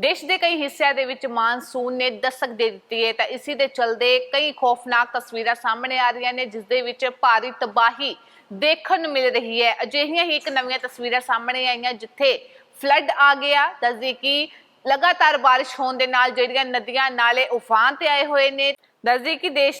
ਦੇਸ਼ ਦੇ ਕਈ ਹਿੱਸਿਆਂ ਦੇ ਵਿੱਚ ਮਾਨਸੂਨ ਨੇ ਦਸਕ ਦੇ ਦਿੱਤੀ ਹੈ। ਤਾਂ ਇਸੇ ਦੇ ਚਲਦੇ ਕਈ ਖੌਫਨਾਕ ਤਸਵੀਰਾਂ ਸਾਹਮਣੇ ਆ ਰਹੀਆਂ ਨੇ, ਜਿਸ ਦੇ ਵਿੱਚ ਭਾਰੀ ਤਬਾਹੀ ਦੇਖਣ ਨੂੰ ਮਿਲ ਰਹੀ ਹੈ। ਅਜਿਹੀਆਂ ਹੀ ਇੱਕ ਨਵੀਆਂ ਤਸਵੀਰਾਂ ਸਾਹਮਣੇ ਆਈਆਂ, ਜਿੱਥੇ ਫਲੱਡ ਆ ਗਿਆ। ਦੱਸਦੇ ਕਿ ਲਗਾਤਾਰ ਬਾਰਿਸ਼ ਹੋਣ ਦੇ ਨਾਲ ਜਿਹੜੀਆਂ ਨਦੀਆਂ ਨਾਲੇ ਉਫਾਨ ਤੇ ਆਏ ਹੋਏ ਨੇ। ਦੱਸਦੇ ਕਿ ਦੇਸ਼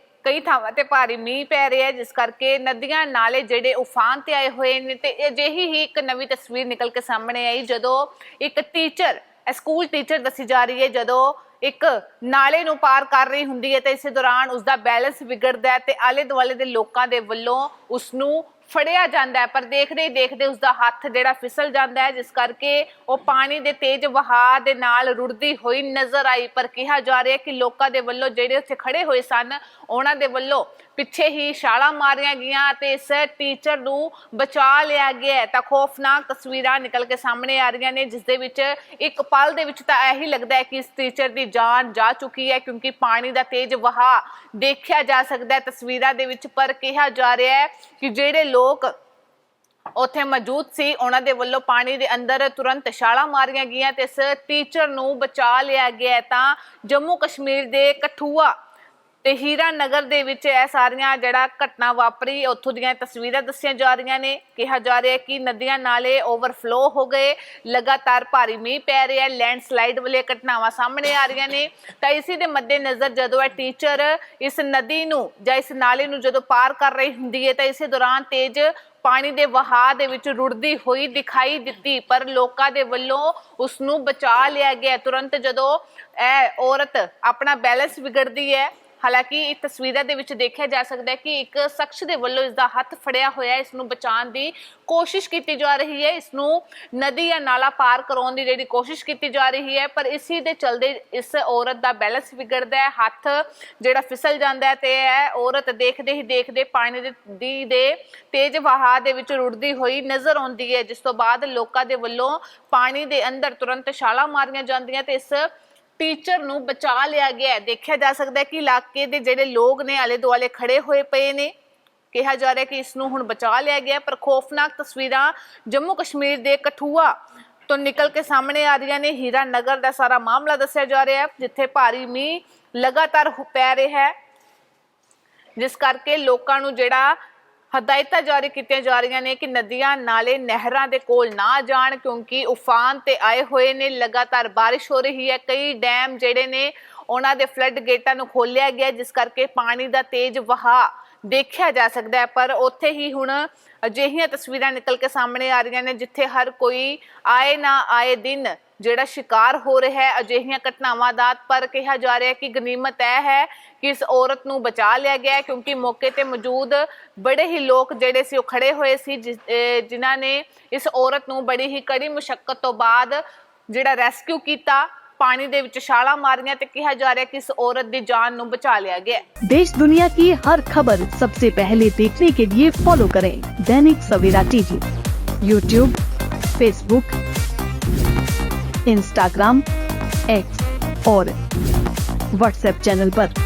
ਕਈ ਥਾਵਾਂ ਤੇ ਭਾਰੀ ਮੀਂਹ ਪੈ ਰਿਹਾ ਹੈ, ਜਿਸ ਕਰਕੇ ਨਦੀਆਂ ਨਾਲੇ ਜਿਹੜੇ ਉਫਾਨ ਤੇ ਆਏ ਹੋਏ ਨੇ ਤੇ ਅਜਿਹੀ ਹੀ ਇੱਕ ਨਵੀਂ ਤਸਵੀਰ ਨਿਕਲ ਕੇ ਸਾਹਮਣੇ ਆਈ, ਜਦੋਂ ਇੱਕ ਟੀਚਰ ਸਕੂਲ ਟੀਚਰ ਦੱਸੀ ਜਾ ਰਹੀ ਹੈ, ਜਦੋਂ ਇੱਕ ਨਾਲੇ ਨੂੰ ਪਾਰ ਕਰ ਰਹੀ ਹੁੰਦੀ ਹੈ ਤੇ ਇਸੇ ਦੌਰਾਨ ਉਸ ਦਾ ਬੈਲੈਂਸ ਵਿਗੜਦਾ ਹੈ ਤੇ ਆਲੇ ਦੁਆਲੇ ਦੇ ਲੋਕਾਂ ਦੇ ਵੱਲੋਂ ਉਸ ਨੂੰ ਫੜਿਆ ਜਾਂਦਾ ਹੈ, ਪਰ ਦੇਖਦੇ ਹੀ ਦੇਖਦੇ ਉਸ ਦਾ ਹੱਥ ਜਿਹੜਾ ਫਿਸਲ ਜਾਂਦਾ ਹੈ, ਜਿਸ ਕਰਕੇ ਉਹ ਪਾਣੀ ਦੇ ਤੇਜ਼ ਵਹਾਅ ਦੇ ਨਾਲ ਰੁੜਦੀ ਹੋਈ ਨਜ਼ਰ ਆਈ। ਪਰ ਕਿਹਾ ਜਾ ਰਿਹਾ ਕਿ ਲੋਕਾਂ ਦੇ ਵੱਲੋਂ ਜਿਹੜੇ ਉੱਥੇ ਖੜੇ ਹੋਏ ਸਨ, ਉਹਨਾਂ ਦੇ ਵੱਲੋਂ ਪਿੱਛੇ ਹੀ ਛਾਲਾਂ ਮਾਰੀਆਂ ਗਈਆਂ ਤੇ ਇਸ ਟੀਚਰ ਨੂੰ ਬਚਾ ਲਿਆ ਗਿਆ ਤਾਂ ਖੌਫਨਾਕ ਤਸਵੀਰਾਂ ਨਿਕਲ ਕੇ ਸਾਹਮਣੇ ਆ ਰਹੀਆਂ ਨੇ, ਜਿਸ ਦੇ ਵਿੱਚ ਇੱਕ ਪਲ ਦੇ ਵਿੱਚ ਤਾਂ ਇਹੀ ਲੱਗਦਾ ਹੈ ਕਿ ਇਸ ਟੀਚਰ ਦੀ ਜਾਨ ਜਾ ਚੁੱਕੀ ਹੈ, ਕਿਉਂਕਿ ਪਾਣੀ ਦਾ ਤੇਜ਼ ਵਹਾਅ ਦੇਖਿਆ ਜਾ ਸਕਦਾ ਹੈ ਤਸਵੀਰਾਂ ਦੇ ਵਿੱਚ। ਪਰ ਕਿਹਾ ਜਾ ਰਿਹਾ ਹੈ ਕਿ ਜਿਹੜੇ ਲੋਕ ਲੋਕ ਉੱਥੇ ਮੌਜੂਦ ਸੀ। ਉਹਨਾਂ ਦੇ ਵੱਲੋਂ ਪਾਣੀ ਦੇ ਅੰਦਰ ਤੁਰੰਤ ਛਾਲਾਂ ਮਾਰੀਆਂ ਗਈਆਂ ਤੇ ਇਸ ਟੀਚਰ ਨੂੰ ਬਚਾ ਲਿਆ ਗਿਆ ਤਾਂ ਜੰਮੂ ਕਸ਼ਮੀਰ ਦੇ ਕਠੂਆ ਤੇ ਹੀਰਾ ਨਗਰ ਦੇ ਵਿੱਚ ਇਹ ਸਾਰੀਆਂ ਜਿਹੜਾ ਘਟਨਾ ਵਾਪਰੀ, ਉੱਥੋਂ ਦੀਆਂ ਤਸਵੀਰਾਂ ਦੱਸੀਆਂ ਜਾ ਰਹੀਆਂ ਨੇ। ਕਿਹਾ ਜਾ ਰਿਹਾ ਹੈ ਕਿ ਨਦੀਆਂ ਨਾਲੇ ਓਵਰਫਲੋ ਹੋ ਗਏ, ਲਗਾਤਾਰ ਭਾਰੀ ਮੀਂਹ ਪੈ ਰਿਹਾ ਹੈ ਲੈਂਡਸਲਾਈਡ ਵਾਲੀਆਂ ਘਟਨਾਵਾਂ ਸਾਹਮਣੇ ਆ ਰਹੀਆਂ ਨੇ। ਤਾਂ ਇਸੇ ਦੇ ਮੱਦੇਨਜ਼ਰ ਜਦੋਂ ਇਹ ਟੀਚਰ ਇਸ ਨਦੀ ਨੂੰ ਜਾਂ ਇਸ ਨਾਲੇ ਨੂੰ ਜਦੋਂ ਪਾਰ ਕਰ ਰਹੀ ਹੁੰਦੀ ਹੈ, ਤਾਂ ਇਸੇ ਦੌਰਾਨ ਤੇਜ਼ ਪਾਣੀ ਦੇ ਵਹਾਅ ਦੇ ਵਿੱਚ ਰੁੜਦੀ ਹੋਈ ਦਿਖਾਈ ਦਿੱਤੀ। ਪਰ ਲੋਕਾਂ ਦੇ ਵੱਲੋਂ ਉਸ ਨੂੰ ਬਚਾ ਲਿਆ ਗਿਆ। ਤੁਰੰਤ ਜਦੋਂ ਇਹ ਔਰਤ ਆਪਣਾ ਬੈਲੈਂਸ ਵਿਗੜਦੀ ਹੈ ਹਾਲਾਂਕਿ ਇਹ ਤਸਵੀਰਾਂ ਦੇ ਵਿੱਚ ਦੇਖਿਆ ਜਾ ਸਕਦਾ ਹੈ ਕਿ ਇੱਕ ਸ਼ਖਸ ਦੇ ਵੱਲੋਂ ਇਸ ਦਾ ਹੱਥ ਫੜਿਆ ਹੋਇਆ ਹੈ, ਇਸ ਨੂੰ ਬਚਾਉਣ ਦੀ ਕੋਸ਼ਿਸ਼ ਕੀਤੀ ਜਾ ਰਹੀ ਹੈ, ਇਸ ਨੂੰ ਨਦੀ ਜਾਂ ਨਾਲਾ ਪਾਰ ਕਰਾਉਣ ਦੀ ਜਿਹੜੀ ਕੋਸ਼ਿਸ਼ ਕੀਤੀ ਜਾ ਰਹੀ ਹੈ, ਪਰ ਇਸੇ ਦੇ ਚਲਦੇ ਇਸ ਔਰਤ ਦਾ ਬੈਲੈਂਸ ਵਿਗੜਦਾ ਹੈ, ਹੱਥ ਜਿਹੜਾ ਫਿਸਲ ਜਾਂਦਾ ਹੈ ਤੇ ਇਹ ਔਰਤ ਦੇਖਦੇ ਹੀ ਦੇਖਦੇ ਪਾਣੀ ਦੇ ਦੀ ਦੇ ਤੇਜ਼ ਵਹਾਅ ਦੇ ਵਿੱਚ ਰੁੜਦੀ ਹੋਈ ਨਜ਼ਰ ਆਉਂਦੀ ਹੈ, ਜਿਸ ਤੋਂ ਬਾਅਦ ਲੋਕਾਂ ਦੇ ਵੱਲੋਂ ਪਾਣੀ ਦੇ ਅੰਦਰ ਤੁਰੰਤ ਛਾਲਾਂ ਮਾਰੀਆਂ ਜਾਂਦੀਆਂ ਤੇ ਇਸ ਟੀਚਰ ਨੂੰ ਬਚਾ ਲਿਆ ਗਿਆ ਹੈ। ਦੇਖਿਆ ਜਾ ਸਕਦਾ ਹੈ ਕਿ ਇਲਾਕੇ ਦੇ ਜਿਹੜੇ ਲੋਕ ਨੇ, ਆਲੇ ਦੁਆਲੇ ਖੜੇ ਹੋਏ ਪਏ ਨੇ। ਕਿਹਾ ਜਾ ਰਿਹਾ ਕਿ ਇਸ ਨੂੰ ਹੁਣ ਬਚਾ ਲਿਆ ਗਿਆ ਪਰ ਖੋਫਨਾਕ ਤਸਵੀਰਾਂ ਜੰਮੂ ਕਸ਼ਮੀਰ ਦੇ ਕਠੂਆ ਤੋਂ ਨਿਕਲ ਕੇ ਸਾਹਮਣੇ ਆ ਰਹੀਆਂ ਨੇ। ਹੀਰਾ ਨਗਰ ਦਾ ਸਾਰਾ ਮਾਮਲਾ ਦੱਸਿਆ ਜਾ ਰਿਹਾ ਹੈ, ਜਿੱਥੇ ਭਾਰੀ ਮੀਂਹ ਲਗਾਤਾਰ ਪੈ ਰਿਹਾ ਹੈ। ਜਿਸ ਕਰਕੇ ਲੋਕਾਂ ਨੂੰ ਜਿਹੜਾ ਹਦਾਇਤਾਂ ਜਾਰੀ ਕੀਤੀਆਂ ਜਾ ਰਹੀਆਂ ਨੇ ਕਿ ਨਦੀਆਂ ਨਾਲੇ ਨਹਿਰਾਂ ਦੇ ਕੋਲ ਨਾ ਜਾਣ ਕਿਉਂਕਿ ਉਫਾਨ ਤੇ ਆਏ ਹੋਏ ਨੇ, ਲਗਾਤਾਰ ਬਾਰਿਸ਼ ਹੋ ਰਹੀ ਹੈ। ਕਈ ਡੈਮ ਜਿਹੜੇ ਨੇ, ਉਹਨਾਂ ਦੇ ਫਲੱਡ ਗੇਟਾਂ ਨੂੰ ਖੋਲਿਆ ਗਿਆ, ਜਿਸ ਕਰਕੇ ਪਾਣੀ ਦਾ ਤੇਜ਼ ਵਹਾਅ ਦੇਖਿਆ ਜਾ ਸਕਦਾ ਹੈ, ਪਰ ਉੱਥੇ ਹੀ ਹੁਣ ਅਜਿਹੀਆਂ ਤਸਵੀਰਾਂ ਨਿਕਲ ਕੇ ਸਾਹਮਣੇ ਆ ਰਹੀਆਂ ਨੇ, ਜਿੱਥੇ ਹਰ ਕੋਈ ਆਏ ਨਾ ਆਏ ਦਿਨ ਜਿਹੜਾ ਸ਼ਿਕਾਰ ਹੋ ਰਿਹਾ ਹੈ, ਅਜਿਹੀਆਂ ਘਟਨਾਵਾਂ ਦਾ, ਪਰ ਕਿਹਾ ਜਾ ਰਿਹਾ ਕਿ ਗਨੀਮਤ ਇਹ ਹੈ ਕਿ ਇਸ ਔਰਤ ਨੂੰ ਬਚਾ ਲਿਆ ਗਿਆ ਕਿਉਂਕਿ ਮੌਕੇ ਤੇ ਮੌਜੂਦ ਬੜੇ ਹੀ ਲੋਕ ਜਿਹੜੇ ਸੀ, ਉਹ ਖੜੇ ਹੋਏ ਸੀ ਜਿਸ- ਜਿਨ੍ਹਾਂ ਨੇ ਇਸ ਔਰਤ ਨੂੰ ਬੜੀ ਹੀ ਕੜੀ ਮੁਸ਼ਕਲ ਤੋਂ ਬਾਅਦ ਜਿਹੜਾ ਰੈਸਕਿਊ ਕੀਤਾ ਪਾਣੀ ਦੇ ਵਿੱਚ ਛਾਲਾਂ ਮਾਰੀਆਂ ਤੇ ਕਿਹਾ ਜਾ ਰਿਹਾ ਕਿ ਇਸ ਔਰਤ ਦੀ ਜਾਨ ਨੂੰ ਬਚਾ ਲਿਆ ਗਿਆ ਹੈ। देश दुनिया की हर खबर सबसे पहले देखने के लिए फॉलो करें Dainik Savera TV YouTube Facebook Instagram X और व्हाट्सएप चैनल पर।